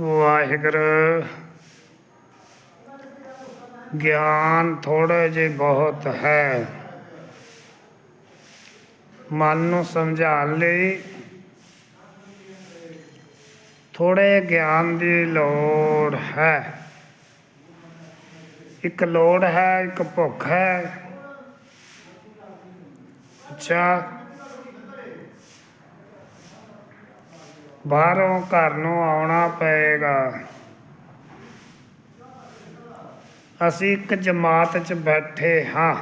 ਵਾਹਿਗੁਰੂ। ਗਿਆਨ ਥੋੜੇ ਜਿਹੇ ਬਹੁਤ ਹੈ। ਮਨ ਨੂੰ ਸਮਝਾਉਣ ਲਈ ਥੋੜੇ ਗਿਆਨ ਦੀ ਲੋੜ ਹੈ। ਇੱਕ ਲੋੜ ਹੈ, ਇੱਕ ਭੁੱਖ ਹੈ। ਅੱਛਾ। ਬਾਹਰੋਂ ਘਰ ਨੂੰ ਆਉਣਾ ਪਏਗਾ। ਅਸੀਂ ਇੱਕ ਜਮਾਤ 'ਚ ਬੈਠੇ ਹਾਂ।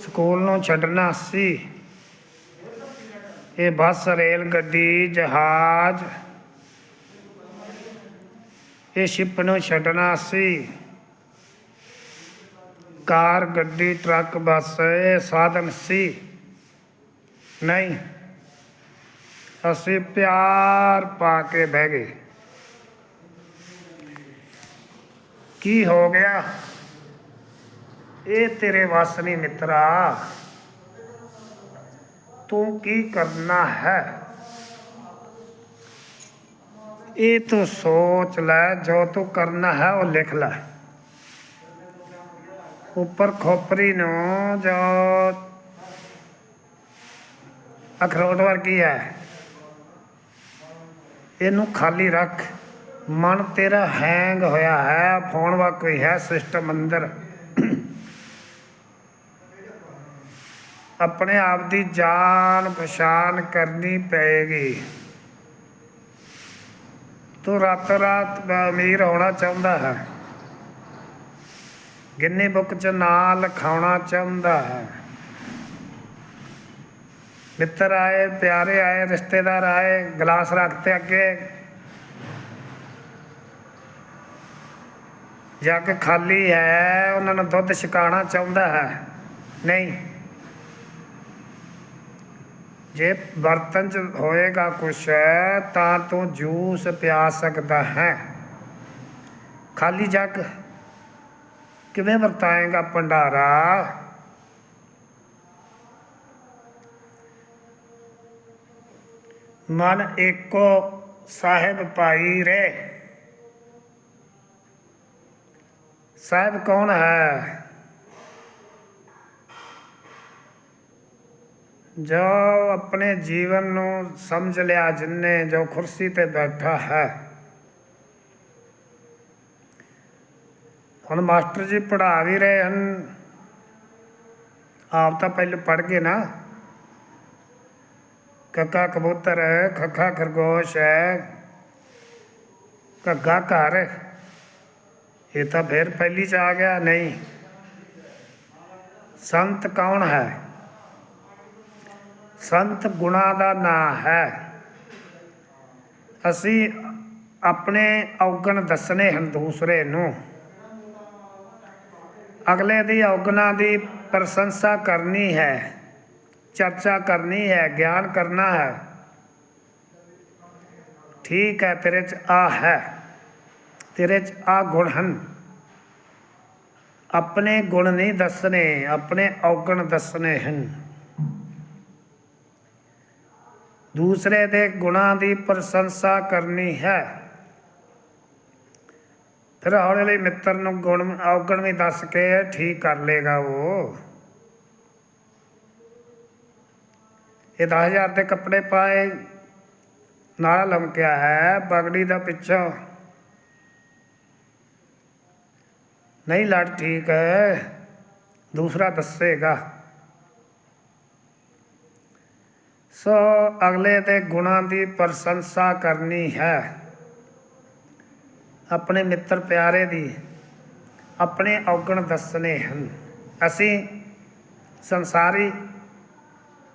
ਸਕੂਲ ਨੂੰ ਛੱਡਣਾ ਸੀ। ਇਹ ਬੱਸ, ਰੇਲ ਗੱਡੀ, ਜਹਾਜ਼, ਇਹ ਸ਼ਿਪ ਨੂੰ ਛੱਡਣਾ ਸੀ। ਕਾਰ, ਗੱਡੀ, ਟਰੱਕ, ਬੱਸ, ਇਹ ਸਾਧਨ ਸੀ। ਨਹੀਂ ਅਸੀਂ ਪਿਆਰ ਪਾ ਕੇ ਬਹਿ ਗਏ ਕੀ ਹੋ ਗਿਆ ਇਹ ਤੇਰੇ ਵੱਸ ਨਹੀਂ ਮਿੱਤਰਾ ਤੂੰ ਕੀ ਕਰਨਾ ਹੈ ਇਹ ਤੂੰ ਸੋਚ ਲੈ ਜੋ ਤੂੰ ਕਰਨਾ ਹੈ ਉਹ ਲਿਖ ਲੈ ਉੱਪਰ ਖੋਪਰੀ ਨੂੰ ਜੋ ਅਖਰੋਟ ਵਰਗੀ ਹੈ ਇਹਨੂੰ ਖਾਲੀ ਰੱਖ। ਮਨ ਤੇਰਾ ਹੈਂਗ ਹੋਇਆ ਹੈ। ਫੋਨ ਵਾ ਕੋਈ ਹੈ ਸਿਸਟਮ ਅੰਦਰ। ਆਪਣੇ ਆਪ ਦੀ ਜਾਣ ਪਛਾਣ ਕਰਨੀ ਪਏਗੀ। ਤੂੰ ਰਾਤ ਰਾਤ ਅਮੀਰ ਹੋਣਾ ਚਾਹੁੰਦਾ ਹੈ। ਗਿੰਨੀ ਬੁੱਕ 'ਚ ਨਾਂ ਲਿਖਾਉਣਾ ਚਾਹੁੰਦਾ ਹੈ। ਮਿੱਤਰ ਆਏ, ਪਿਆਰੇ ਆਏ, ਰਿਸ਼ਤੇਦਾਰ ਆਏ, ਗਲਾਸ ਰੱਖਤੇ ਅੱਗੇ। ਜੱਗ ਖਾਲੀ ਹੈ, ਉਹਨਾਂ ਨੂੰ ਦੁੱਧ ਛਕਾਉਣਾ ਚਾਹੁੰਦਾ ਹੈ। ਨਹੀਂ। ਜੇ ਬਰਤਨ 'ਚ ਹੋਏਗਾ ਕੁਛ, ਤਾਂ ਤੂੰ ਜੂਸ ਪਿਆ ਸਕਦਾ ਹੈ। ਖਾਲੀ ਜੱਗ। ਕਿਵੇਂ ਵਰਤਾਏਗਾ ਭੰਡਾਰਾ? ਮਨ ਏਕੋ ਸਾਹਿਬ ਪਾਈ ਰੇ ਸਾਹਿਬ ਕੌਣ ਹੈ? ਜੋ ਆਪਣੇ ਜੀਵਨ ਨੂੰ ਸਮਝ ਲਿਆ ਜਿੰਨੇ, ਜੋ ਕੁਰਸੀ ਤੇ ਬੈਠਾ ਹੈ। ਹੁਣ ਮਾਸਟਰ ਜੀ ਪੜ੍ਹਾ ਵੀ ਰਹੇ ਹਨ। ਆਪ ਤਾਂ ਪਹਿਲੇ ਪੜ੍ਹ ਗਏ ਨਾ। ਕੱਕਾ ਕਬੂਤਰ ਹੈ, ਖੱਖਾ ਖਰਗੋਸ਼ ਹੈ। ਘੱਗਾ ਘਰ ਇਹ ਤਾਂ ਫਿਰ ਪਹਿਲੀ ਚ ਆ ਗਿਆ, ਨਹੀਂ। ਸੰਤ ਕੌਣ ਹੈ? ਸੰਤ ਗੁਣਾ ਦਾ ਨਾਂ ਹੈ। ਅਸੀਂ ਆਪਣੇ ਔਗਣ ਦੱਸਣੇ ਹਨ ਦੂਸਰੇ ਨੂੰ। ਅਗਲੇ ਦੀ ਔਗਣਾ ਦੀ ਪ੍ਰਸ਼ੰਸਾ ਕਰਨੀ ਹੈ। ਚਰਚਾ ਕਰਨੀ ਹੈ, ਗਿਆਨ ਕਰਨਾ ਹੈ। ਠੀਕ ਹੈ, ਤੇਰੇ ਚ ਆ ਹੈ। ਤੇਰੇ ਚ ਆ ਗੁਣ ਹਨ। ਆਪਣੇ ਗੁਣ ਨਹੀਂ ਦੱਸਣੇ, ਆਪਣੇ ਔਗਣ ਦੱਸਣੇ ਹਨ। ਦੂਸਰੇ ਦੇ ਗੁਣਾਂ ਦੀ ਪ੍ਰਸ਼ੰਸਾ ਕਰਨੀ ਹੈ। ਫਿਰ ਹੌਲੀ ਹੌਲੀ ਮਿੱਤਰ ਨੂੰ ਗੁਣ, ਔਗਣ ਵੀ ਦੱਸ ਕੇ ਠੀਕ ਕਰ ਲੇਗਾ ਉਹ। ਇਹ 10000 ਦੇ ਕੱਪੜੇ ਪਾਏ। ਨਾਲ ਲਮਕਿਆ ਹੈ, ਪਗੜੀ ਦਾ ਪਿੱਛੋਂ। ਨਹੀਂ, ਲੜ ਠੀਕ ਹੈ, ਦੂਸਰਾ ਦੱਸੇਗਾ। ਸੋ ਅਗਲੇ ਦੇ ਗੁਣਾਂ ਦੀ ਪ੍ਰਸ਼ੰਸਾ ਕਰਨੀ ਹੈ। ਆਪਣੇ ਮਿੱਤਰ ਪਿਆਰੇ ਦੀ, ਆਪਣੇ ਔਗਣ ਦੱਸਣੇ ਹਨ। ਅਸੀਂ ਸੰਸਾਰੀ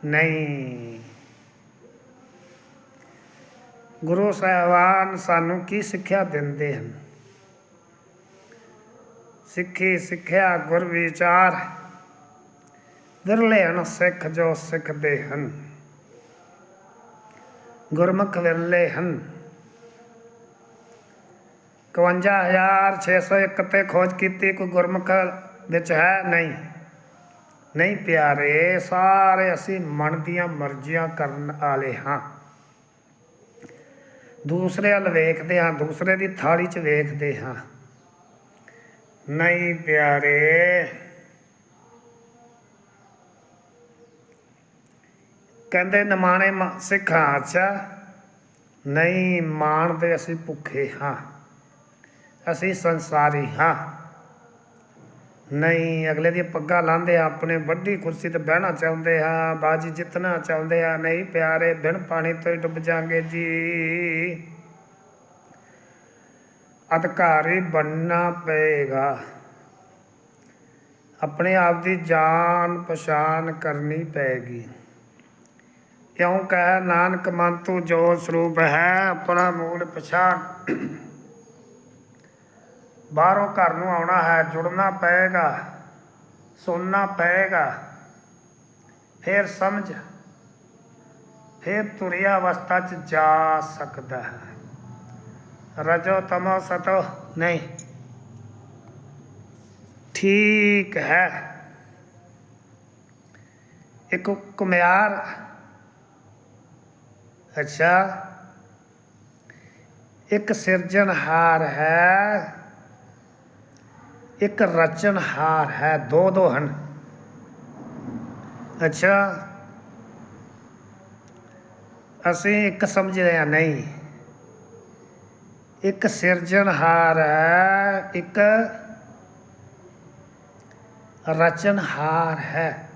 ਨਹੀਂ ਗੁਰੂ ਸਾਹਿਬਾਨ ਸਾਨੂੰ ਕੀ ਸਿੱਖਿਆ ਦਿੰਦੇ ਹਨ ਸਿੱਖੀ ਸਿੱਖਿਆ ਗੁਰ ਵਿਚਾਰ ਵਿਰਲੇ ਹਨ ਸਿੱਖ ਜੋ ਸਿੱਖਦੇ ਹਨ ਗੁਰਮੁਖ ਵਿਰਲੇ ਹਨ 51601 ਤੇ ਖੋਜ ਕੀਤੀ ਕੋਈ ਗੁਰਮੁਖ ਵਿੱਚ ਹੈ ਨਹੀਂ ਨਹੀਂ ਪਿਆਰੇ, ਸਾਰੇ ਅਸੀਂ ਮਨ ਦੀਆਂ ਮਰਜ਼ੀਆਂ ਕਰਨ ਵਾਲੇ ਹਾਂ। ਦੂਸਰੇ ਵੱਲ ਵੇਖਦੇ ਹਾਂ, ਦੂਸਰੇ ਦੀ ਥਾਲੀ 'ਚ ਵੇਖਦੇ ਹਾਂ। ਨਹੀਂ ਪਿਆਰੇ, ਕਹਿੰਦੇ ਨਮਾਣੇ ਮ- ਸਿੱਖਾਂ ਅੱਛਾ। ਨਹੀਂ ਮਾਣ ਦੇ ਅਸੀਂ ਭੁੱਖੇ ਹਾਂ। ਅਸੀਂ ਸੰਸਾਰੀ ਹਾਂ। ਨਹੀਂ, ਅਗਲੇ ਦੀ ਪੱਗਾਂ ਲਾਂਦੇ ਆ, ਆਪਣੇ ਵੱਡੀ ਕੁਰਸੀ ਤੇ ਬਹਿਣਾ ਚਾਹੁੰਦੇ ਆ, ਬਾਜੀ ਜਿੱਤਣਾ ਚਾਹੁੰਦੇ ਆ, ਨਹੀਂ ਪਿਆਰੇ, ਬਿਨ ਪਾਣੀ ਤੋਂ ਹੀ ਡੁੱਬ ਜਾਾਂਗੇ ਜੀ। ਅਧਿਕਾਰੀ ਬਣਨਾ ਪਏਗਾ। ਆਪਣੇ ਆਪ ਦੀ ਜਾਨ ਪਛਾਣ ਕਰਨੀ ਪਏਗੀ। ਕਿਉਂ ਕਹਿ, ਨਾਨਕ ਮਨ ਤੂੰ ਜੋ ਸਰੂਪ ਹੈ, ਆਪਣਾ ਮੂਲ ਪਛਾਣ ਬਾਹਰੋਂ ਘਰ ਨੂੰ ਆਉਣਾ ਹੈ, ਜੁੜਨਾ ਪਏਗਾ, ਸੁਣਨਾ ਪਏਗਾ। ਫਿਰ ਸਮਝ, ਫਿਰ ਤੁਰਿਆ ਅਵਸਥਾ 'ਚ ਜਾ ਸਕਦਾ ਹੈ। ਰਜੋ ਤਮੋ ਸਤੋ, ਨਹੀਂ। ਠੀਕ ਹੈ। ਇੱਕ ਕੁਮਿਆਰ ਅੱਛਾ। ਇੱਕ ਸਿਰਜਣਹਾਰ ਹੈ। ਇੱਕ ਰਚਨਹਾਰ ਹੈ, ਦੋ ਦੋ ਹਨ। ਅੱਛਾ। ਅਸੀਂ ਇੱਕ ਸਮਝਦੇ ਹਾਂ, ਨਹੀਂ। ਇੱਕ ਸਿਰਜਣਹਾਰ ਹੈ, ਇੱਕ ਰਚਨਹਾਰ ਹੈ।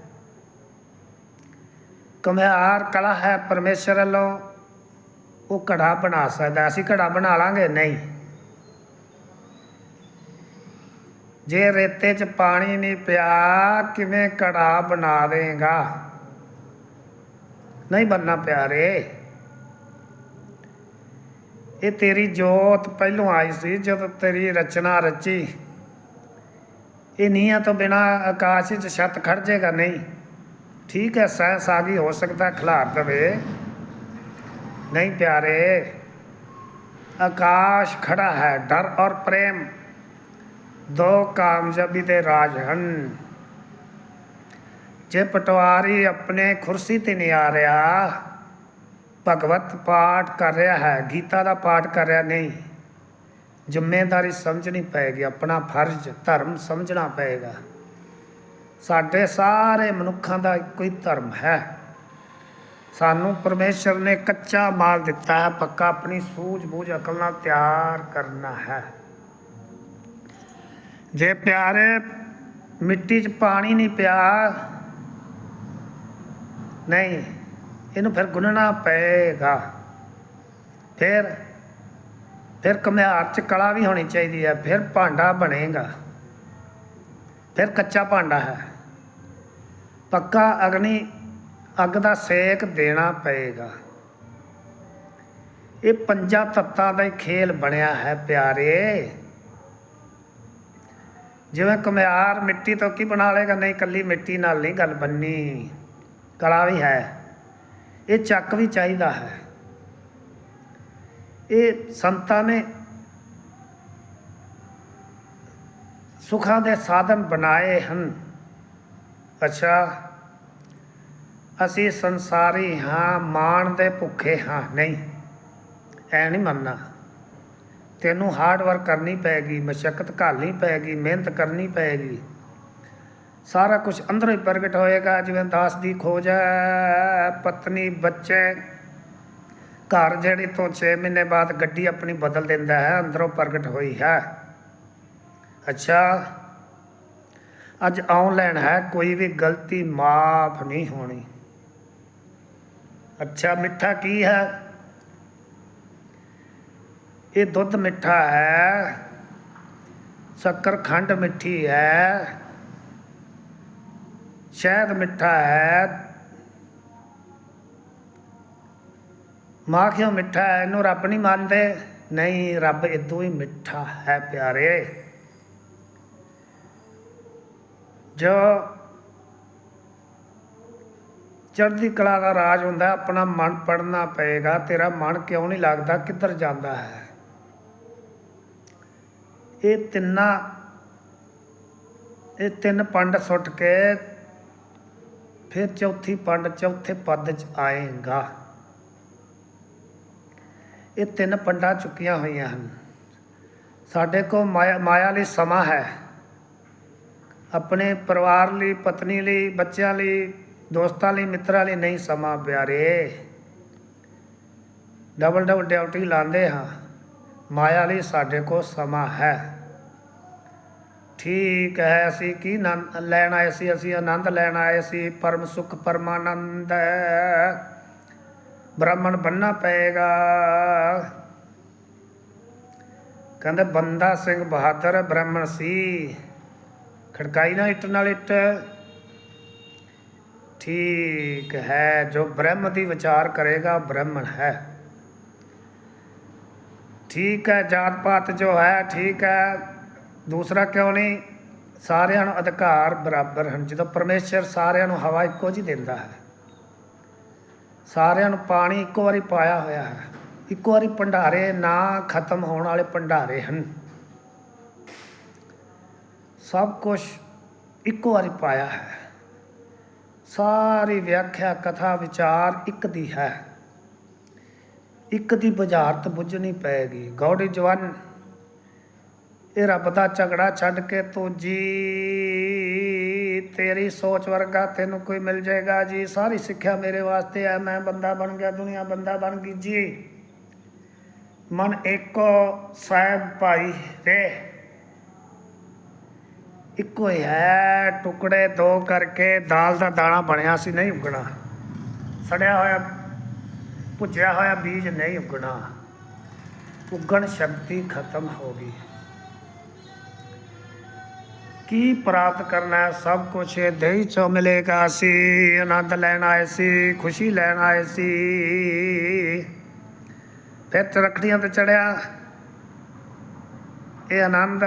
ਕਮਿਆਰ ਕਲਾ ਹੈ ਪਰਮੇਸ਼ਰ ਵੱਲੋਂ। ਉਹ ਘੜਾ ਬਣਾ ਸਕਦਾ ਅਸੀਂ ਘੜਾ ਬਣਾ ਲਾਂਗੇ? ਨਹੀਂ। ਜੇ ਰੇਤੇ 'ਚ ਪਾਣੀ ਨਹੀਂ ਪਿਆ, ਕਿਵੇਂ ਘੜਾ ਬਣਾ ਦੇਗਾ ਨਹੀਂ ਬੰਨਾ ਪਿਆਰੇ। ਇਹ ਤੇਰੀ ਜੋਤ ਪਹਿਲੋਂ ਆਈ ਸੀ, ਜਦੋਂ ਤੇਰੀ ਰਚਨਾ ਰਚੀ। ਇਹ ਨੀਹਾਂ ਤੋਂ ਬਿਨਾ ਆਕਾਸ਼ 'ਚ ਛੱਤ ਖੜ ਜਾਏਗਾ ਨਹੀਂ। ਠੀਕ ਹੈ ਸਾਇੰਸ ਆ ਗਈ ਹੋ ਸਕਦਾ, ਖਿਲਾਰ ਦਵੇ। ਨਹੀਂ ਪਿਆਰੇ, ਆਕਾਸ਼ ਖੜਾ ਹੈ, ਡਰ ਔਰ ਪ੍ਰੇਮ। ਦੋ ਕਾਮਯਾਬੀ ਦੇ ਰਾਜ ਹਨ। ਜੇ ਪਟਵਾਰੀ ਆਪਣੇ ਕੁਰਸੀ ਤੇ ਨਹੀਂ ਆ ਰਿਹਾ, ਭਗਵਤ ਪਾਠ ਕਰ ਰਿਹਾ ਹੈ, ਗੀਤਾ ਦਾ ਪਾਠ ਕਰ ਰਿਹਾ ਨਹੀਂ, ਜ਼ਿੰਮੇਵਾਰੀ ਸਮਝਣੀ ਪਏਗੀ, ਆਪਣਾ ਫਰਜ਼, ਧਰਮ ਸਮਝਣਾ ਪਏਗਾ। ਸਾਡੇ ਸਾਰੇ ਮਨੁੱਖਾਂ ਦਾ ਇੱਕੋ ਹੀ ਧਰਮ ਹੈ। ਸਾਨੂੰ ਪਰਮੇਸ਼ਰ ਨੇ ਕੱਚਾ ਮਾਲ ਦਿੱਤਾ ਹੈ, ਪੱਕਾ ਆਪਣੀ ਸੂਝ-ਬੂਝ, ਅਕਲ ਨਾਲ ਤਿਆਰ ਕਰਨਾ ਹੈ। ਜੇ ਪਿਆਰੇ ਮਿੱਟੀ 'ਚ ਪਾਣੀ ਨਹੀਂ ਪਿਆ, ਨਹੀਂ, ਇਹਨੂੰ ਫਿਰ ਗੁੰਨਣਾ ਪਏਗਾ। ਫਿਰ ਫਿਰ ਕਮਿਆਰ 'ਚ ਕਲਾ ਵੀ ਹੋਣੀ ਚਾਹੀਦੀ ਹੈ, ਫਿਰ ਭਾਂਡਾ ਬਣੇਗਾ। ਫਿਰ ਕੱਚਾ ਭਾਂਡਾ ਹੈ। ਪੱਕਾ ਅਗਨੀ, ਅੱਗ ਦਾ ਸੇਕ ਦੇਣਾ ਪਏਗਾ। ਇਹ ਪੰਜਾਂ ਤੱਤਾਂ ਦਾ ਹੀ ਖੇਲ ਬਣਿਆ ਹੈ ਪਿਆਰੇ। ਜਿਵੇਂ ਕੁਮਿਆਰ ਮਿੱਟੀ ਤੋਂ ਕੀ ਬਣਾ ਲੇਗਾ ਨਹੀਂ, ਕੱਲੀ ਮਿੱਟੀ ਨਾਲ ਨਹੀਂ ਗੱਲ ਬੰਨੀ ਕਲਾ ਵੀ ਹੈ। ਇਹ ਚੱਕ ਵੀ ਚਾਹੀਦਾ ਹੈ। ਇਹ ਸੰਤਾਂ ਨੇ ਸੁਖਾਂ ਦੇ ਸਾਧਨ ਬਣਾਏ ਹਨ। ਅੱਛਾ, ਅਸੀਂ ਸੰਸਾਰੀ ਹਾਂ, ਮਾਣ ਦੇ ਭੁੱਖੇ ਹਾਂ। ਨਹੀਂ, ਐ ਨਹੀਂ ਮੰਨਣਾ। ਤੈਨੂੰ ਹਾਰਡ ਵਰਕ ਕਰਨੀ ਪੈਗੀ, ਮਸ਼ਕਤ ਘਾਲਣੀ ਪੈਗੀ, ਮਿਹਨਤ ਕਰਨੀ ਪੈਗੀ। ਸਾਰਾ ਕੁਝ ਅੰਦਰੋਂ ਹੀ ਪ੍ਰਗਟ ਹੋਏਗਾ, ਜਿਵੇਂ ਦਾਸ ਦੀ ਖੋਜ ਹੈ, ਪਤਨੀ ਬੱਚੇ, ਘਰ ਜਿਹੜੀ ਤੋਂ 6 ਮਹੀਨੇ ਬਾਅਦ ਗੱਡੀ ਆਪਣੀ ਬਦਲ ਦਿੰਦਾ ਹੈ, ਅੰਦਰੋਂ ਪ੍ਰਗਟ ਹੋਈ ਹੈ। ਅੱਛਾ, ਅੱਜ ਆਨਲਾਈਨ ਹੈ, ਕੋਈ ਵੀ ਗਲਤੀ ਮਾਫ ਨਹੀਂ ਹੋਣੀ। ਅੱਛਾ, ਮਿੱਠਾ ਕੀ ਹੈ? ਇਹ ਦੁੱਧ ਮਿੱਠਾ ਹੈ, ਸ਼ੱਕਰ ਖੰਡ ਮਿੱਠੀ ਹੈ, ਸ਼ਹਿਦ ਮਿੱਠਾ ਹੈ ਮਾਖਿਓ ਮਿੱਠਾ ਹੈ? ਇਹਨੂੰ ਰੱਬ ਨਹੀਂ ਮੰਨਦੇ। ਨਹੀਂ, ਰੱਬ ਇਦੋਂ ਹੀ ਮਿੱਠਾ ਹੈ ਪਿਆਰੇ। ਜੋ ਚੜ੍ਹਦੀ ਕਲਾ ਦਾ ਰਾਜ ਹੁੰਦਾ, ਆਪਣਾ ਮਨ ਪੜਨਾ ਪਏਗਾ, ਤੇਰਾ ਮਨ ਕਿਉਂ ਨਹੀਂ ਲੱਗਦਾ? ਕਿੱਧਰ ਜਾਂਦਾ ਹੈ? ਇਹ ਤਿੰਨਾਂ, ਇਹ ਤਿੰਨ ਪੰਡ ਸੁੱਟ ਕੇ ਫਿਰ ਚੌਥੀ ਪੰਡ ਚੌਥੇ ਪਦ ਚ ਆਏਗਾ। ਇਹ ਤਿੰਨ ਪੰਡਾਂ ਚੁੱਕੀਆਂ ਹੋਈਆਂ ਹਨ। ਸਾਡੇ ਕੋਲ ਮਾਇਆ ਮਾਇਆ ਲਈ ਸਮਾਂ ਹੈ। ਆਪਣੇ ਪਰਿਵਾਰ ਲਈ, ਪਤਨੀ ਲਈ, ਬੱਚਿਆਂ ਲਈ, ਦੋਸਤਾਂ ਲਈ, ਮਿੱਤਰਾਂ ਲਈ ਨਹੀਂ ਸਮਾਂ ਪਿਆਰੇ। ਡਬਲ ਡਬਲ ਡਿਊਟੀ ਲਾਉਂਦੇ ਹਾਂ। ਮਾਇਆ ਲਈ ਸਾਡੇ ਕੋਲ ਸਮਾਂ ਹੈ। ਠੀਕ ਹੈ, ਅਸੀਂ ਕੀ ਆਨੰਦ ਲੈਣ ਆਏ ਸੀ? ਅਸੀਂ ਆਨੰਦ ਲੈਣ ਆਏ ਸੀ। ਪਰਮ ਸੁਖ, ਪਰਮਾਨੰਦ ਬ੍ਰਾਹਮਣ ਬੰਨਾ ਪਏਗਾ। ਕਹਿੰਦੇ, ਬੰਦਾ ਸਿੰਘ ਬਹਾਦਰ ਬ੍ਰਾਹਮਣ ਸੀ। ਖੜਕਾਈ ਨਾ ਇੱਟ ਨਾਲ ਇੱਟ। ਠੀਕ ਹੈ, ਜੋ ਬ੍ਰਹਮ ਦੀ ਵਿਚਾਰ ਕਰੇਗਾ, ਬ੍ਰਾਹਮਣ ਹੈ। ਠੀਕ ਹੈ, ਜਾਤ ਪਾਤ ਜੋ ਹੈ, ਠੀਕ ਹੈ। ਦੂਸਰਾ ਕਿਉਂ ਨਹੀਂ? ਸਾਰਿਆਂ ਨੂੰ ਅਧਿਕਾਰ ਬਰਾਬਰ ਹਨ। ਜਦੋਂ ਪਰਮੇਸ਼ਰ ਸਾਰਿਆਂ ਨੂੰ ਹਵਾ ਇੱਕੋ ਜਿਹੀ ਦਿੰਦਾ ਹੈ, ਸਾਰਿਆਂ ਨੂੰ ਪਾਣੀ ਇੱਕੋ ਵਾਰੀ ਪਾਇਆ ਹੋਇਆ ਹੈ, ਇੱਕੋ ਵਾਰੀ ਭੰਡਾਰੇ ਨਾ ਖਤਮ ਹੋਣ ਵਾਲੇ ਭੰਡਾਰੇ ਹਨ। ਸਭ ਕੁਝ ਇੱਕੋ ਵਾਰੀ ਪਾਇਆ ਹੈ। ਸਾਰੀ ਵਿਆਖਿਆ ਕਥਾ ਵਿਚਾਰ ਇੱਕ ਦੀ ਹੈ। ਇੱਕ ਦੀ ਬੁਝਾਰਤ ਬੁੱਝਣੀ ਪਏਗੀ ਗੌੜੀ ਜਵਾਨ, ਇਹ ਰੱਬ ਦਾ ਝਗੜਾ ਛੱਡ ਕੇ ਤੂੰ ਜੀ, ਤੇਰੀ ਸੋਚ ਵਰਗਾ ਤੈਨੂੰ ਕੋਈ ਮਿਲ ਜਾਏਗਾ ਜੀ। ਸਾਰੀ ਸਿੱਖਿਆ ਮੇਰੇ ਵਾਸਤੇ ਹੈ। ਮੈਂ ਬੰਦਾ ਬਣ ਗਿਆ, ਦੁਨੀਆ ਬੰਦਾ ਬਣ ਗਈ ਜੀ। ਮਨ ਇੱਕੋ ਸਾਹਿਬ ਭਾਈ ਰੇ। ਇੱਕੋ ਹੈ। ਟੁਕੜੇ ਦੋ ਕਰਕੇ ਦਾਲ ਦਾ ਦਾਣਾ ਬਣਿਆ ਸੀ, ਨਹੀਂ ਉਗਣਾ। ਸੜਿਆ ਹੋਇਆ ਪੁੱਜਿਆ ਹੋਇਆ ਬੀਜ ਨਹੀਂ ਉਗਣਾ, ਉਗਣ ਸ਼ਕਤੀ ਖਤਮ ਹੋ ਗਈ। ਕੀ ਪ੍ਰਾਪਤ ਕਰਨਾ ਹੈ? ਸਭ ਕੁਝ ਦੇਹੀ ਚੋਂ ਮਿਲੇਗਾ ਸੀ, ਆਨੰਦ ਲੈਣ ਆਏ ਸੀ, ਖੁਸ਼ੀ ਲੈਣ ਆਏ ਸੀ। ਫਿਰ ਤਰਕੜੀਆਂ ਤੇ ਚੜਿਆ ਇਹ ਆਨੰਦ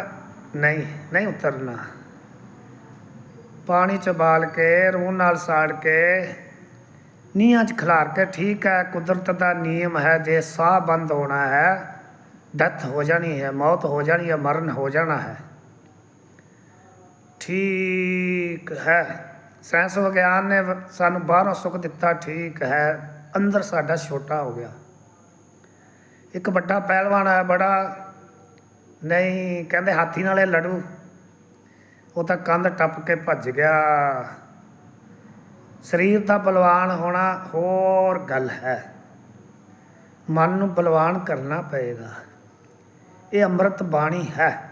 ਨਹੀਂ ਨਹੀਂ ਉਤਰਨਾ। ਪਾਣੀ ਚ ਬਾਲ ਕੇ, ਰੂਹ ਨਾਲ ਸਾੜ ਕੇ ਨੀਹਾਂ 'ਚ ਖਿਲਾਰ ਕੇ ਠੀਕ ਹੈ, ਕੁਦਰਤ ਦਾ ਨਿਯਮ ਹੈ, ਜੇ ਸਾਹ ਬੰਦ ਹੋਣਾ ਹੈ, ਡੈਥ ਹੋ ਜਾਣੀ ਹੈ, ਮੌਤ ਹੋ ਜਾਣੀ ਹੈ, ਮਰਨ ਹੋ ਜਾਣਾ ਹੈ। ਠੀਕ ਹੈ। ਸਾਇੰਸ ਵਿਗਿਆਨ ਨੇ ਸਾਨੂੰ ਬਾਹਰੋਂ ਸੁੱਖ ਦਿੱਤਾ, ਠੀਕ ਹੈ। ਅੰਦਰ ਸਾਡਾ ਛੋਟਾ ਹੋ ਗਿਆ। ਇੱਕ ਵੱਡਾ ਪਹਿਲਵਾਨ ਹੈ, ਬੜਾ ਨਹੀਂ, ਕਹਿੰਦੇ ਹਾਥੀ ਨਾਲੇ ਲੜੂ। ਉਹ ਤਾਂ ਕੰਧ ਟੱਪ ਕੇ ਭੱਜ ਗਿਆ। ਸਰੀਰ ਦਾ ਬਲਵਾਨ ਹੋਣਾ ਹੋਰ ਗੱਲ ਹੈ। ਮਨ ਨੂੰ ਬਲਵਾਨ ਕਰਨਾ ਪਏਗਾ। ਇਹ ਅੰਮ੍ਰਿਤ ਬਾਣੀ ਹੈ।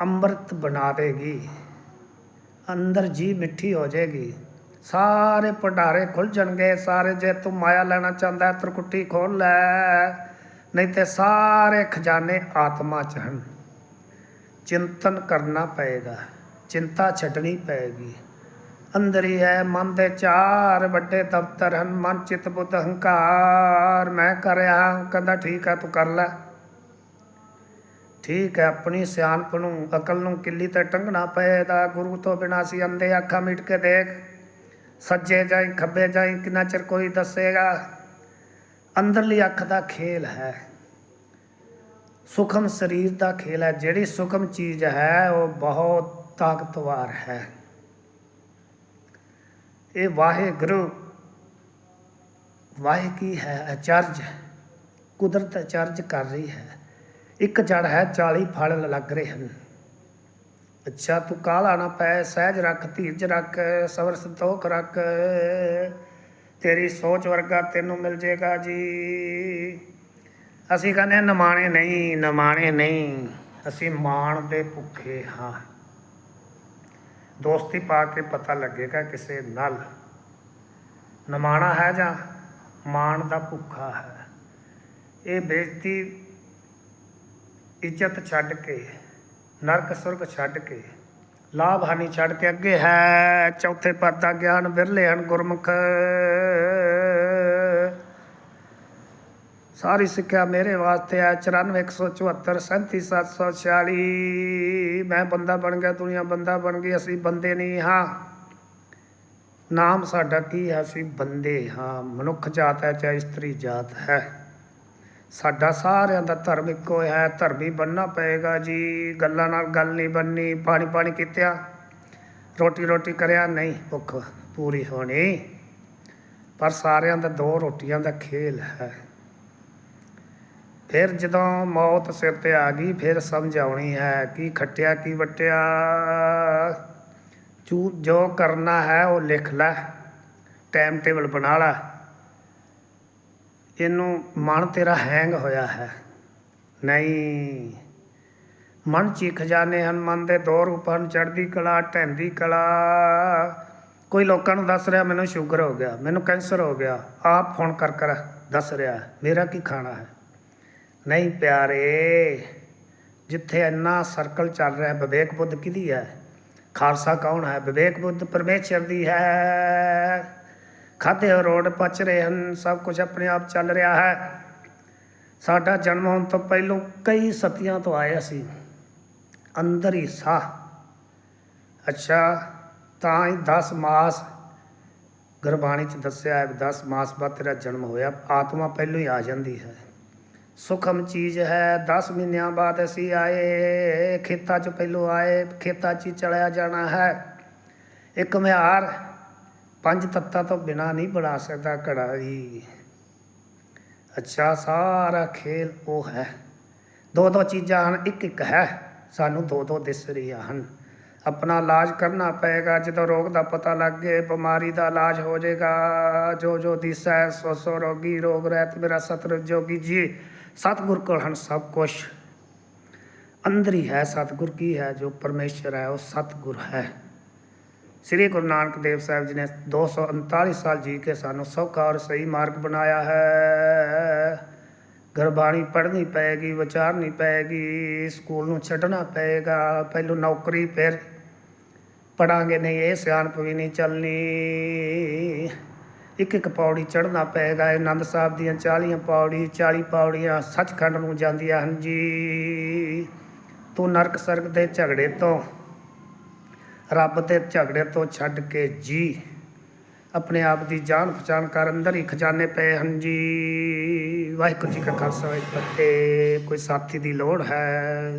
ਅੰਮ੍ਰਿਤ ਬਣਾ ਦੇਗੀ ਅੰਦਰ ਜੀ ਮਿੱਠੀ ਹੋ ਜਾਏਗੀ। ਸਾਰੇ ਭੰਡਾਰੇ ਖੁੱਲ ਜਾਣਗੇ। ਸਾਰੇ ਜੇ ਤੂੰ ਮਾਇਆ ਲੈਣਾ ਚਾਹੁੰਦਾ ਹੈ, ਤਰਕੁੱਟੀ ਖੋਲ ਲੈ। ਨਹੀਂ ਤੇ ਸਾਰੇ ਖਜ਼ਾਨੇ ਆਤਮਾ ਚ ਹਨ। ਚਿੰਤਨ ਕਰਨਾ ਪਏਗਾ। ਚਿੰਤਾ ਛੱਡਣੀ ਪਏਗੀ। ਅੰਦਰ ਹੀ ਹੈ, ਮਨ ਦੇ ਚਾਰ ਵੱਡੇ ਦਫ਼ਤਰ ਹਨ, ਮਨ ਚਿਤ ਬੁੱਧ ਹੰਕਾਰ। ਮੈਂ ਕਰਿਆ, ਕਹਿੰਦਾ ਠੀਕ ਹੈ, ਤੂੰ ਕਰ ਲੈ। ਠੀਕ ਹੈ, ਆਪਣੀ ਸਿਆਣਪ ਨੂੰ, ਅਕਲ ਨੂੰ ਕਿੱਲੀ ਤੇ ਟੰਗਣਾ ਪਏਗਾ ਗੁਰੂ ਤੋਂ ਬਿਨਾਂ ਸੀ ਅੰਦੇ ਅੱਖਾਂ ਮੀਟ ਕੇ ਦੇਖ, ਸੱਜੇ ਜਾਈ, ਖੱਬੇ ਜਾਈ, ਕਿੰਨਾ ਚਿਰ ਕੋਈ ਦੱਸੇਗਾ? ਅੰਦਰਲੀ ਅੱਖ ਦਾ ਖੇਲ ਹੈ। ਸੁਖਮ ਸਰੀਰ ਦਾ ਖੇਲ ਹੈ। ਜਿਹੜੀ ਸੁਖਮ ਚੀਜ਼ ਹੈ, ਉਹ ਬਹੁਤ ਤਾਕਤਵਰ ਹੈ। ਇਹ ਵਾਹਿਗੁਰੂ ਵਾਹਿ ਕੀ ਹੈ ਅਚਰਜ ਕੁਦਰਤ ਅਚਰਜ ਕਰ ਰਹੀ ਹੈ। ਇੱਕ ਜੜ ਹੈ 40 ਫਲ ਲੱਗ ਰਹੇ ਹਨ। ਅੱਛਾ ਤੂੰ ਕਾਹਲਾ ਨਾ ਪੈ ਸਹਿਜ ਰੱਖ ਧੀਰਜ ਰੱਖ ਸਬਰ ਸੰਤੋਖ ਰੱਖ। ਤੇਰੀ ਸੋਚ ਵਰਗਾ ਤੈਨੂੰ ਮਿਲ ਜੇਗਾ ਜੀ। ਅਸੀਂ ਕਹਿੰਦੇ ਹਾਂ, ਨਮਾਣੇ ਨਹੀਂ ਨਮਾਣੇ ਨਹੀਂ। ਅਸੀਂ ਮਾਣ ਦੇ ਭੁੱਖੇ ਹਾਂ। ਦੋਸਤੀ ਪਾ ਕੇ ਪਤਾ ਲੱਗੇਗਾ ਕਿਸੇ ਨਾਲ। ਨਮਾਣਾ ਹੈ ਜਾਂ ਮਾਣ ਦਾ ਭੁੱਖਾ ਹੈ। ਇਹ ਬੇਇੱਜ਼ਤੀ ਇੱਜ਼ਤ ਛੱਡ ਕੇ, ਨਰਕ ਸੁਰਗ ਛੱਡ ਕੇ ਲਾਭ ਹਾਨੀ ਛੱਡ ਕੇ ਅੱਗੇ ਹੈ। ਚੌਥੇ ਪਾਤਾ ਗਿਆਨ ਵਿਰਲੇ ਹਨ ਗੁਰਮੁਖ। ਸਾਰੀ ਸਿੱਖਿਆ ਮੇਰੇ ਵਾਸਤੇ ਹੈ। 94174 37746 ਮੈਂ ਬੰਦਾ ਬਣ ਗਿਆ, ਦੁਨੀਆ ਬੰਦਾ ਬਣ ਗਈ, ਅਸੀਂ ਬੰਦੇ ਨਹੀਂ ਹਾਂ। ਨਾਮ ਸਾਡਾ ਕੀ ਹੈ? ਅਸੀਂ ਬੰਦੇ ਹਾਂ। ਮਨੁੱਖ ਜਾਤ ਹੈ, ਚਾਹੇ ਇਸਤਰੀ ਜਾਤ ਹੈ। ਸਾਡਾ ਸਾਰਿਆਂ ਦਾ ਧਰਮ ਇੱਕੋ ਹੈ। ਧਰਮ ਹੀ ਬੰਨਣਾ ਪਏਗਾ ਜੀ। ਗੱਲਾਂ ਨਾਲ ਗੱਲ ਨਹੀਂ ਬੰਨੀ ਪਾਣੀ ਪਾਣੀ ਕੀਤਿਆ ਰੋਟੀ ਰੋਟੀ ਕਰਿਆ, ਨਹੀਂ, ਭੁੱਖ ਪੂਰੀ ਹੋਣੀ। ਪਰ ਸਾਰਿਆਂ ਦਾ ਦੋ ਰੋਟੀਆਂ ਦਾ ਖੇਲ ਹੈ। ਫਿਰ ਜਦੋਂ ਮੌਤ ਸਿਰ ਤੇ ਆ ਗਈ, ਫਿਰ ਸਮਝ ਆਉਣੀ ਹੈ ਕਿ ਖੱਟਿਆ, ਕੀ ਵਟਿਆ। ਚੂ, ਜੋ ਕਰਨਾ ਹੈ ਉਹ ਲਿਖ ਲੈ ਟਾਈਮ ਟੇਬਲ ਬਣਾ ਲੈ। ਇਹਨੂੰ ਮਨ ਤੇਰਾ ਹੈਂਗ ਹੋਇਆ ਹੈ। ਨਹੀਂ, ਮਨ ਚ ਹੀ ਖਜ਼ਾਨੇ ਹਨ, ਮਨ ਦੇ ਦੋ ਰੂਪ ਹਨ, ਚੜ੍ਹਦੀ ਕਲਾ, ਢਹਿੰਦੀ ਕਲਾ। ਕੋਈ ਲੋਕਾਂ ਨੂੰ ਦੱਸ ਰਿਹਾ, ਮੈਨੂੰ ਸ਼ੂਗਰ ਹੋ ਗਿਆ, ਮੈਨੂੰ ਕੈਂਸਰ ਹੋ ਗਿਆ, ਆਪ ਫੋਨ ਕਰ ਕਰ ਦੱਸ ਰਿਹਾ, ਮੇਰਾ ਕੀ ਖਾਣਾ ਹੈ? ਨਹੀਂ ਪਿਆਰੇ, ਜਿੱਥੇ ਇੰਨਾ ਸਰਕਲ ਚੱਲ ਰਿਹਾ ਵਿਵੇਕ ਬੁੱਧ ਕਿਹਦੀ ਹੈ? ਖਾਲਸਾ ਕੌਣ ਹੈ? ਵਿਵੇਕ ਬੁੱਧ ਪਰਮੇਸ਼ਰ ਦੀ ਹੈ। ਖਾਦੇ ਰੋਡ ਪਚ ਰਹੇ ਹਨ, ਸਭ ਕੁਝ ਆਪਣੇ ਆਪ ਚੱਲ ਰਿਹਾ ਹੈ। ਸਾਡਾ ਜਨਮ ਹੋਣ ਤੋਂ ਪਹਿਲੋਂ ਕਈ ਸਤੀਆਂ ਤੋਂ ਆਇਆ ਸੀ। ਅੰਦਰ ਹੀ ਸਾਹ। ਅੱਛਾ, ਤਾਂ ਹੀ 10 ਮਾਸ, ਗੁਰਬਾਣੀ ਚ ਦੱਸਿਆ ਹੈ 10 ਮਾਸ ਬਾਅਦ ਤੇਰਾ ਜਨਮ ਹੋਇਆ, ਆਤਮਾ ਪਹਿਲੋਂ ਹੀ ਆ ਜਾਂਦੀ ਹੈ। ਸੁਖਮ ਚੀਜ਼ ਹੈ 10 ਮਹੀਨਿਆਂ ਬਾਅਦ ਅਸੀਂ ਆਏ, ਖੇਤਾਂ 'ਚ ਪਹਿਲੋਂ ਆਏ, ਖੇਤਾਂ 'ਚ ਹੀ ਚਲਿਆ ਜਾਣਾ ਹੈ। ਇੱਕ ਮਿਹਾਰ ਪੰਜ ਤੱਤਾਂ ਤੋਂ ਬਿਨਾ ਨਹੀਂ ਬਣਾ ਸਕਦਾ ਕੜਾਈ ਅੱਛਾ, ਸਾਰਾ ਖੇਲ ਉਹ ਹੈ। ਦੋ ਦੋ ਚੀਜ਼ਾਂ ਹਨ, ਇੱਕ ਇੱਕ ਹੈ। ਸਾਨੂੰ ਦੋ ਦੋ ਦਿਸ ਰਹੀਆਂ ਹਨ। ਆਪਣਾ ਇਲਾਜ ਕਰਨਾ ਪਏਗਾ, ਜਦੋਂ ਰੋਗ ਦਾ ਪਤਾ ਲੱਗ ਗਏ, ਬਿਮਾਰੀ ਦਾ ਇਲਾਜ ਹੋ ਜਾਏਗਾ। ਜੋ ਜੋ ਦਿਸਾ ਹੈ, ਸੋ ਸੋ ਰੋਗੀ, ਰੋਗ ਰਹਿਤ ਮੇਰਾ ਸਤਿਗੁਰ ਜੋਗੀ ਜੀ ਸਤਿਗੁਰ ਕੋਲ ਹਨ ਸਭ ਕੁਝ ਅੰਦਰ ਹੀ ਹੈ ਸਤਿਗੁਰ, ਕੀ ਹੈ ਜੋ ਪਰਮੇਸ਼ਰ ਹੈ, ਉਹ ਸਤਿਗੁਰ ਹੈ। ਸ੍ਰੀ ਗੁਰੂ ਨਾਨਕ ਦੇਵ ਸਾਹਿਬ ਜੀ ਨੇ 239 ਸਾਲ ਜੀ ਕੇ ਸਾਨੂੰ ਸੌਖਾ ਔਰ ਸਹੀ ਮਾਰਗ ਬਣਾਇਆ ਹੈ। ਗੁਰਬਾਣੀ ਪੜ੍ਹਨੀ ਪਏਗੀ, ਵਿਚਾਰਨੀ ਪਏਗੀ, ਸਕੂਲ ਨੂੰ ਛੱਡਣਾ ਪਏਗਾ, ਪਹਿਲੋਂ ਨੌਕਰੀ ਫਿਰ ਪੜਾਂਗੇ, ਨਹੀਂ ਇਹ ਸਿਆਣਪ ਵੀ ਨਹੀਂ ਚੱਲਣੀ। ਇੱਕ ਇੱਕ ਪੌੜੀ ਚੜ੍ਹਨਾ ਪਏਗਾ ਆਨੰਦ ਸਾਹਿਬ ਦੀਆਂ 40 ਪੌੜੀ 40 ਪੌੜੀਆਂ ਸੱਚਖੰਡ ਨੂੰ ਜਾਂਦੀਆਂ ਹਨ ਜੀ। ਤੂੰ ਨਰਕ ਸਰਗ ਦੇ ਝਗੜੇ ਤੋਂ, ਰੱਬ ਦੇ ਝਗੜੇ ਤੋਂ ਛੱਡ ਕੇ ਜੀ। ਆਪਣੇ ਆਪ ਦੀ ਜਾਣ ਪਛਾਣ ਕਰ ਅੰਦਰ ਹੀ ਖਜ਼ਾਨੇ ਪਏ ਹਨ ਜੀ। ਵਾਹਿਗੁਰੂ ਜੀ ਕਾ ਖਾਲਸਾ, ਵਾਹਿਗੁਰੂ ਜੀ ਕੀ ਫਤਿਹ। ਕੋਈ ਸਾਥੀ ਦੀ ਲੋੜ ਹੈ?